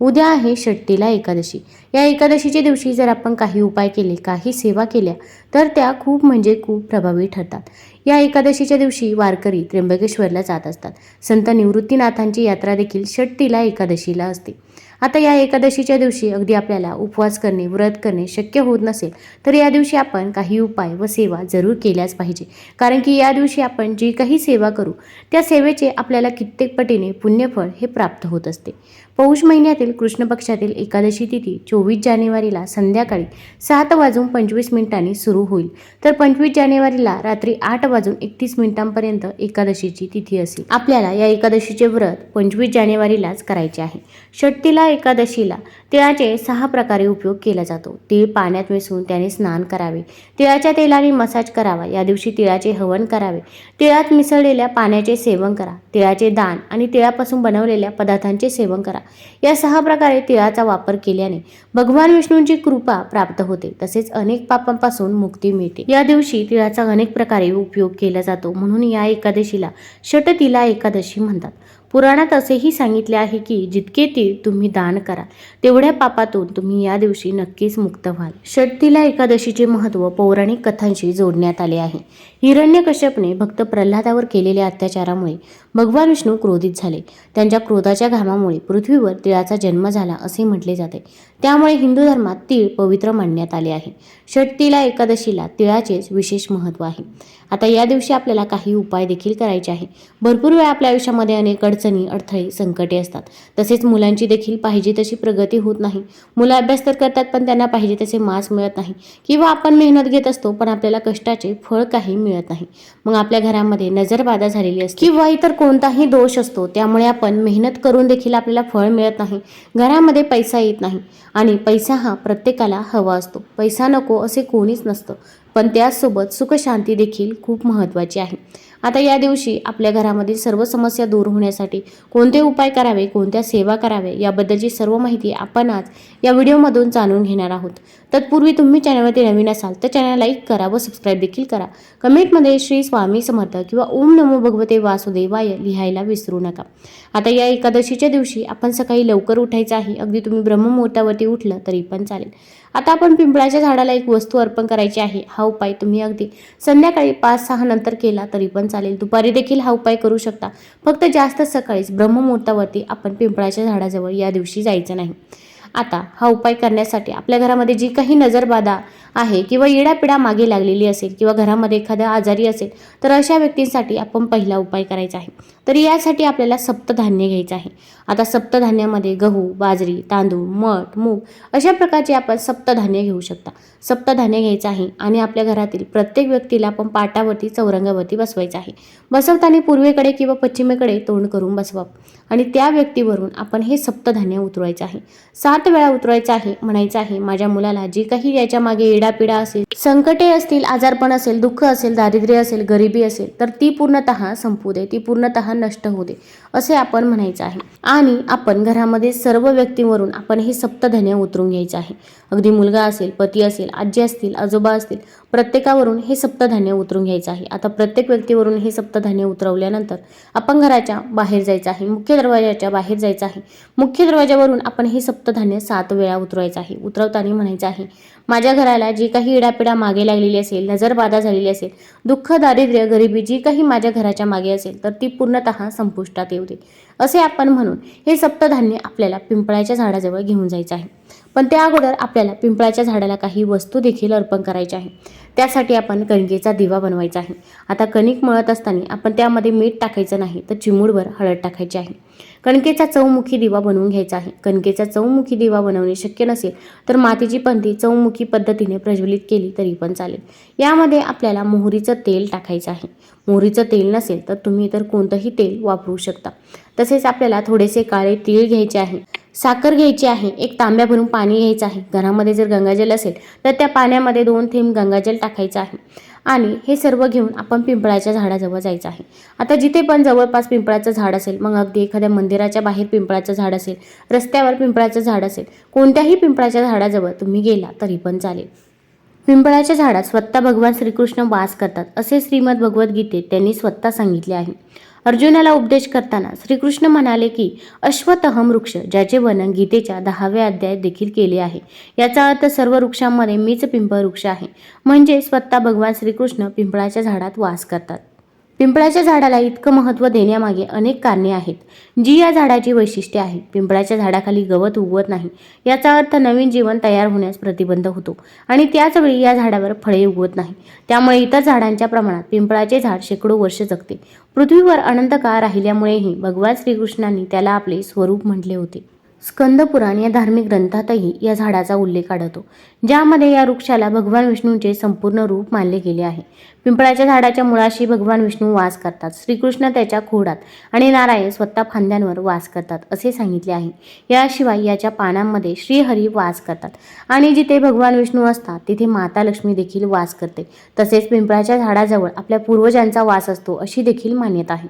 उद्या आहे षट्टीला एकादशी. या एकादशीच्या दिवशी जर आपण काही उपाय केले काही सेवा केल्या तर त्या खूप म्हणजे खूप प्रभावी ठरतात. या एकादशीच्या दिवशी वारकरी त्र्यंबकेश्वरला जात असतात. संत निवृत्तीनाथांची यात्रा देखील षट्टीला एकादशीला असते. आता या एकादशीच्या दिवशी अगदी आपल्याला उपवास करणे व्रत करणे शक्य होत नसेल तर या दिवशी आपण काही उपाय व सेवा जरूर केल्याच पाहिजे. कारण की या दिवशी आपण जी काही सेवा करू त्या सेवेचे आपल्याला कित्येक पटीने पुण्यफळ हे प्राप्त होत असते. पौष महिन्यातील कृष्ण पक्षातील एकादशी तिथी चोवीस जानेवारीला संध्याकाळी सात वाजून पंचवीस मिनिटांनी सुरू होईल. तर पंचवीस जानेवारीला रात्री आठ वाजून एकतीस मिनिटांपर्यंत एकादशीची तिथी असेल. आपल्याला या एकादशीचे व्रत पंचवीस जानेवारीलाच करायचे आहे. षट्टीला एकादशीला तिळाचे सहा प्रकारे उपयोग केला जातो. तीळ पाण्यात मिसळून त्याने स्नान करावे. तिळाच्या तेलाने मसाज करावा. या दिवशी तिळाचे हवन करावे. तिळात मिसळलेल्या पाण्याचे सेवन करा. तिळाचे दान आणि तिळापासून बनवलेल्या पदार्थांचे सेवन करा. या सहा प्रकारे तिळाचा वापर केल्याने भगवान विष्णूंची कृपा प्राप्त होते. तसेच अनेक पापांपासून मुक्ती मिळते. या दिवशी तिळाचा अनेक प्रकारे उपयोग केला जातो. म्हणून या एकादशीला षटतिला एकादशी म्हणतात. पुराणात असेही सांगितले आहे की जितके तीळ तुम्ही दान करा तेवढ्या पापातून तुम्ही या दिवशी नक्कीच मुक्त व्हाल. षटतिला एकादशीचे महत्त्व पौराणिक कथांशी जोडण्यात आले आहे. हिरण्यकश्यपने भक्त प्रल्हादावर केलेल्या अत्याचारामुळे भगवान विष्णू क्रोधित झाले. त्यांच्या क्रोधाच्या घामामुळे पृथ्वीवर तिळाचा जन्म झाला असे म्हटले जाते. त्यामुळे हिंदू धर्मात तीळ पवित्र मानण्यात आले आहे. षटतिला एकादशीला तिळाचेच विशेष महत्त्व आहे. आता या दिवशी आपल्याला काही उपाय देखील करायचे आहे. भरपूर वेळा आपल्या आयुष्यामध्ये अनेक अडचणी अडथळे संकटे असतात. तसेच मुलांची देखील पाहिजे तशी प्रगती होत नाही. मुलं अभ्यास तर करतात पण त्यांना पाहिजे तसे मार्क्स मिळत नाही. किंवा आपण मेहनत घेत असतो पण आपल्याला कष्टाचे फळ काही मिळत नाही. मग आपल्या घरामध्ये नजरबाधा झालेली असते. किंवा इतर कोणताही दोष असतो त्यामुळे आपण मेहनत करून देखील आपल्याला फळ मिळत नाही. घरामध्ये पैसा येत नाही. आणि पैसा हा प्रत्येकाला हवा असतो. पैसा नको असे कोणीच नसतं. पण त्याचसोबत सुखशांती देखील खूप महत्त्वाची आहे. आता या दिवशी आपल्या घरामधील सर्व समस्या दूर होण्यासाठी कोणते उपाय करावे कोणत्या सेवा करावे याबद्दलची सर्व माहिती आपण आज या व्हिडिओमधून जाणून घेणार आहोत. तत्पूर्वी तुम्ही चॅनलवरती नवीन असाल तर चॅनल लाईक करा व सबस्क्राईब देखील करा. कमेंटमध्ये श्री स्वामी समर्थ किंवा ओम नमो भगवते वासुदेवाय लिहायला विसरू नका. आता या एकादशीच्या दिवशी आपण सकाळी लवकर उठायचं आहे. अगदी तुम्ही ब्रह्ममुहूर्तावरती उठलं तरी पण चालेल. आता आपण पिंपळाच्या झाडाला एक वस्तू अर्पण करायची आहे. हा उपाय तुम्ही अगदी संध्याकाळी पाच सहा नंतर केला तरी पण चालेल. दुपारी देखील हा उपाय करू शकता. फक्त जास्त सकाळीच ब्रह्ममुहूर्तावरती आपण पिंपळाच्या झाडाजवळ या दिवशी जायचं नाही. आता हा उपाय करण्यासाठी आपल्या घरामध्ये जी काही नजरबाधा आहे किंवा इडापिडा मागे लागलेली असेल किंवा घरामध्ये एखादा आजारी असेल तर अशा व्यक्तींसाठी आपण पहिला उपाय करायचा आहे. तर यासाठी आपल्याला सप्तधान्य घ्यायचं आहे. आता सप्तधान्यामध्ये गहू बाजरी तांदूळ मठ मूग अशा प्रकारचे आपण सप्तधान्य घेऊ शकता. सप्तधान्य घ्यायचं आहे आणि आपल्या घरातील प्रत्येक व्यक्तीला आपण पाटावरती चौरंगावरती बसवायचं आहे. बसवताना पूर्वेकडे किंवा पश्चिमेकडे तोंड करून बसवा आणि त्या व्यक्तीवरून आपण हे सप्तधान्य उतरवायचं आहे. सात वेळा उतरायचं आहे म्हणायचं आहे माझ्या मुलाला जी काही याच्या मागे इडापिडा असेल संकटे असतील आजारपण असेल दुःख असेल दारिद्र्य असेल गरिबी असेल तर ती पूर्णतः संपू दे ती पूर्णतः नष्ट होऊ दे असे आपण म्हणायचं आहे. आणि आपण घरामध्ये सर्व व्यक्तींवरून आपण हे सप्तधान्य उतरून घ्यायचं आहे. अगदी मुलगा असेल पती असेल आजी असतील आजोबा असतील प्रत्येकावरून हे सप्तधान्य उतरून घ्यायचं आहे. आता प्रत्येक व्यक्तीवरून हे सप्तधान्य उतरवल्यानंतर आपण घराच्या बाहेर जायचं आहे मुख्य दरवाजाच्या बाहेर जायचं आहे. मुख्य दरवाजावरून आपण हे सप्तधान्य सात वेळा उतरवायचं आहे. उतरवताना म्हणायचं आहे माझ्या घराला जी काही इडापिडा मागे लागलेली असेल नजरबाधा झालेली असेल दुःख दारिद्र्य गरिबी जी काही माझ्या घराच्या मागे असेल तर ती पूर्णतः संपुष्टात येऊ दे. असे आपण म्हणून हे सप्तधान्य आपल्याला पिंपळाच्या झाडाजवळ घेऊन जायचं आहे. पण त्या अगोदर आपल्याला पिंपळाच्या झाडाला काही वस्तू देखील अर्पण करायच्या आहे. त्यासाठी आपण कणकेचा दिवा बनवायचा आहे. आता कणिक मळत असताना आपण त्यामध्ये मीठ टाकायचं नाही तर चिमूडभर हळद टाकायची आहे. कणकेचा चौमुखी दिवा बनवून घ्यायचा आहे. कणकेचा चौमुखी दिवा बनवणे शक्य नसेल तर मातीची पंथी चौमुखी पद्धतीने प्रज्वलित केली तरी पण चालेल. यामध्ये आपल्याला मोहरीचं तेल टाकायचं आहे. मोहरीचं तेल नसेल तर तुम्ही इतर कोणतंही तेल वापरू शकता. तसेच आपल्याला थोडेसे काळे तीळ घ्यायचे आहे. साखर घ्यायची आहे एक तांब्या भरून पाणी घ्यायचं आहे. घरामध्ये जर गंगाजल असेल तर त्या पाण्यामध्ये दोन थेंब गंगाजल टाकायचं आहे. आणि हे सर्व घेऊन आपण पिंपळाच्या झाडाजवळ जायचं आहे. आता जिथे पण जवळपास पिंपळाचं झाड असेल मग अगदी एखाद्या मंदिराच्या बाहेर पिंपळाचं झाड असेल रस्त्यावर पिंपळाचं झाड असेल कोणत्याही पिंपळाच्या झाडाजवळ तुम्ही गेला तरी पण चालेल. पिंपळाच्या झाडात स्वतः भगवान श्रीकृष्ण वास करतात असे श्रीमद भगवद्गीतेत त्यांनी स्वतः सांगितले आहे. अर्जुनाला उपदेश करताना श्रीकृष्ण म्हणाले की अश्वतहम वृक्ष ज्याचे वर्णन गीतेच्या दहाव्या अध्यायात देखील केले आहे. याचा अर्थ सर्व वृक्षांमध्ये मीच पिंपळ वृक्ष आहे. म्हणजे स्वतः भगवान श्रीकृष्ण पिंपळाच्या झाडात वास करतात. पिंपळाच्या झाडाला इतकं महत्त्व देण्यामागे अनेक कारणे आहेत. जी या झाडाची वैशिष्ट्ये आहे पिंपळाच्या झाडाखाली गवत उगवत नाही याचा अर्थ नवीन जीवन तयार होण्यास प्रतिबंध होतो आणि त्याचवेळी या झाडावर फळे उगवत नाही. त्यामुळे इतर झाडांच्या प्रमाणात पिंपळाचे झाड शेकडो वर्ष जगते. पृथ्वीवर अनंत काळ राहिल्यामुळेही भगवान श्रीकृष्णांनी त्याला आपले स्वरूप म्हटले होते. स्कंद पुराण या धार्मिक ग्रंथातही या झाडाचा उल्लेख आढळतो ज्यामध्ये या वृक्षाला भगवान विष्णूंचे संपूर्ण रूप मानले गेले आहे. पिंपळाच्या झाडाच्या मुळाशी भगवान विष्णू वास करतात श्रीकृष्ण त्याच्या खोडात आणि नारायण स्वतः फांद्यांवर वास करतात असे सांगितले आहे. याशिवाय याच्या पानांमध्ये श्रीहरी वास करतात आणि जिथे भगवान विष्णू असतात तिथे माता लक्ष्मी देखील वास करते. तसेच पिंपळाच्या झाडाजवळ आपल्या पूर्वजांचा वास असतो अशी देखील मान्यता आहे.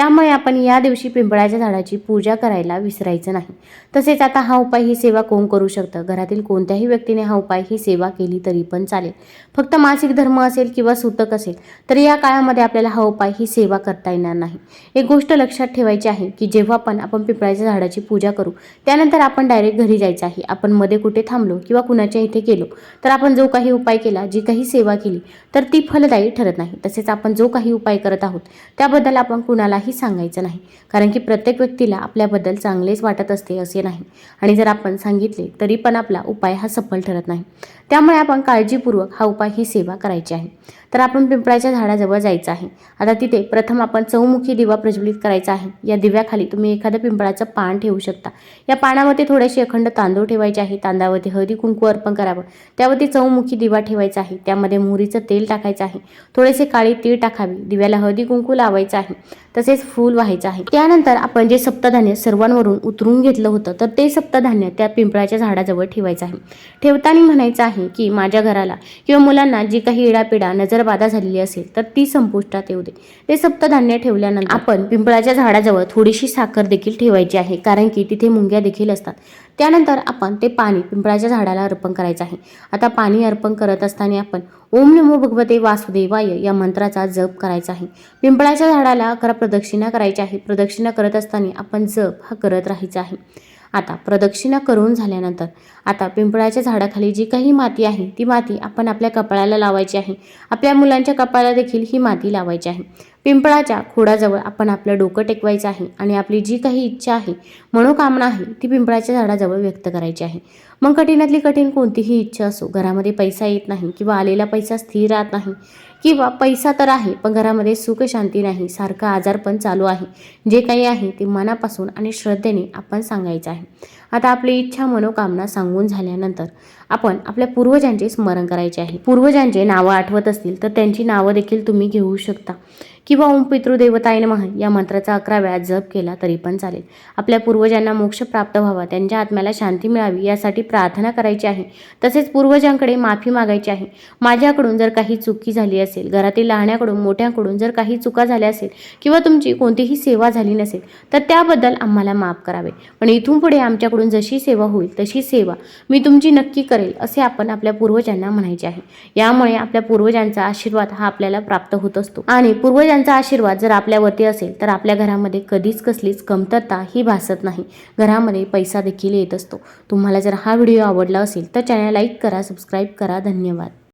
त्यामुळे आपण या दिवशी पिंपळाच्या झाडाची पूजा करायला विसरायचं नाही. तसेच आता हा उपाय ही सेवा कोण करू शकतं? घरातील कोणत्याही व्यक्तीने हा उपाय ही सेवा केली तरी पण चालेल. फक्त मासिक धर्म असेल किंवा सुतक असेल तर या काळामध्ये आपल्याला हा उपाय ही सेवा करता येणार नाही. एक गोष्ट लक्षात ठेवायची आहे की जेव्हा पण आपण पिंपळाच्या झाडाची पूजा करू त्यानंतर आपण डायरेक्ट घरी जायचं आहे. आपण मध्ये कुठे थांबलो किंवा कुणाच्या इथे गेलो तर आपण जो काही उपाय केला जी काही सेवा केली तर ती फलदायी ठरत नाही. तसेच आपण जो काही उपाय करत आहोत त्याबद्दल आपण कुणालाही सांगायचं नाही. कारण की प्रत्येक व्यक्तीला आपल्याबद्दल चांगलेच वाटत असते असे नाही. आणि जर आपण सांगितले तरी पण आपला उपाय हा सफल ठरत नाही. त्यामुळे आपण काळजीपूर्वक हा उपाय ही सेवा करायची आहे. तर आपण पिंपळाच्या झाडाजवळ जायचं आहे. आता तिथे प्रथम आपण चौमुखी दिवा प्रज्वलित करायचा आहे. या दिव्याखाली तुम्ही एखादं पिंपळाचं पान ठेवू शकता. या पानामध्ये थोडेसे अखंड तांदूळ ठेवायचे आहे. तांदळावरती हळदी कुंकू अर्पण करावं. त्यावरती चौमुखी दिवा ठेवायचा आहे. त्यामध्ये मोहरीचं तेल टाकायचं आहे. थोडेसे काळी तीळ टाकावी. दिव्याला हळदी कुंकू लावायचं आहे. तसेच फूल व्हायचं आहे. त्यानंतर आपण जे सप्तधान्य सर्वांवरून उतरून घेतलं होतं तर ते सप्तधान्य त्या पिंपळाच्या झाडाजवळ ठेवायचं आहे. ठेवताना म्हणायचं आहे की माझ्या घराला किंवा मुलांना जी काही इडापिडा नजरबाधा झालेली असेल तर ती संपुष्टात येऊ दे. ते सप्तधान्य ठेवल्यानंतर आपण पिंपळाच्या झाडाजवळ थोडीशी साखर देखील ठेवायची आहे कारण की तिथे मुंग्या देखील असतात. त्यानंतर आपण ते पाणी पिंपळाच्या झाडाला अर्पण करायचं आहे. आता पाणी अर्पण करत असताना आपण ओम नमो भगवते वासुदेवाय या मंत्राचा जप करायचा आहे. पिंपळाच्या झाडाला अकरा प्रदक्षिणा करायची आहे. प्रदक्षिणा करत असताना आपण जप हा करत राहायचा आहे. आता प्रदक्षिणा करून झाल्यानंतर आता पिंपळाच्या झाडाखाली जी काही माती आहे ती माती आपण आपल्या कपाळाला लावायची आहे. आपल्या मुलांच्या कपाळाला देखील ही माती लावायची आहे. पिंपळाच्या खोडाजवळ आपण आपलं डोकं टेकवायचं आहे आणि आपली जी काही इच्छा आहे मनोकामना आहे ती पिंपळाच्या झाडाजवळ व्यक्त करायची आहे. मग कठीणातली कठीण कोणतीही इच्छा असो घरामध्ये पैसा येत नाही किंवा आलेला पैसा स्थिर राहत नाही किंवा पैसा तर आहे पण घरामध्ये सुख शांती नाही सारखं आजार पण चालू आहे. जे काही आहे ते मनापासून आणि श्रद्धेने आपण सांगायचं आहे. आता आपली इच्छा मनोकामना सांगून झाल्यानंतर आपण आपल्या पूर्वजांचे स्मरण करायचे आहे. पूर्वजांचे नावं आठवत असतील तर त्यांची नावं देखील तुम्ही घेऊ शकता. किंवा ओम पितृदेवताय नमः या मंत्राचा अकरा वेळा जप केला तरी पण चालेल. आपल्या पूर्वजांना मोक्ष प्राप्त व्हावा त्यांच्या आत्म्याला शांती मिळावी यासाठी प्रार्थना करायची आहे. तसेच पूर्वजांकडे माफी मागायची आहे. माझ्याकडून जर काही चुकी झाली असेल घरातील लहाण्याकडून मोठ्यांकडून जर काही चुका झाल्या असेल किंवा तुमची कोणतीही सेवा झाली नसेल तर त्याबद्दल आम्हाला माफ करावे. पण इथून पुढे आमच्याकडून जशी सेवा होईल तशी सेवा मी तुमची नक्की करेल असे आपण आपल्या पूर्वजांना म्हणायचे आहे. यामुळे आपल्या पूर्वजांचा आशीर्वाद हा आपल्याला प्राप्त होत असतो. आणि पूर्वज पूर्वजांचा आशीर्वाद जर आपल्यावरती असेल तर आपल्या घरामध्ये कधीच कसलीच कमतरता ही भासत नाही. घरामध्ये पैसा देखील येत असतो. तुम्हाला जर हा व्हिडिओ आवडला असेल तर चॅनल लाईक करा सबस्क्राईब करा. धन्यवाद.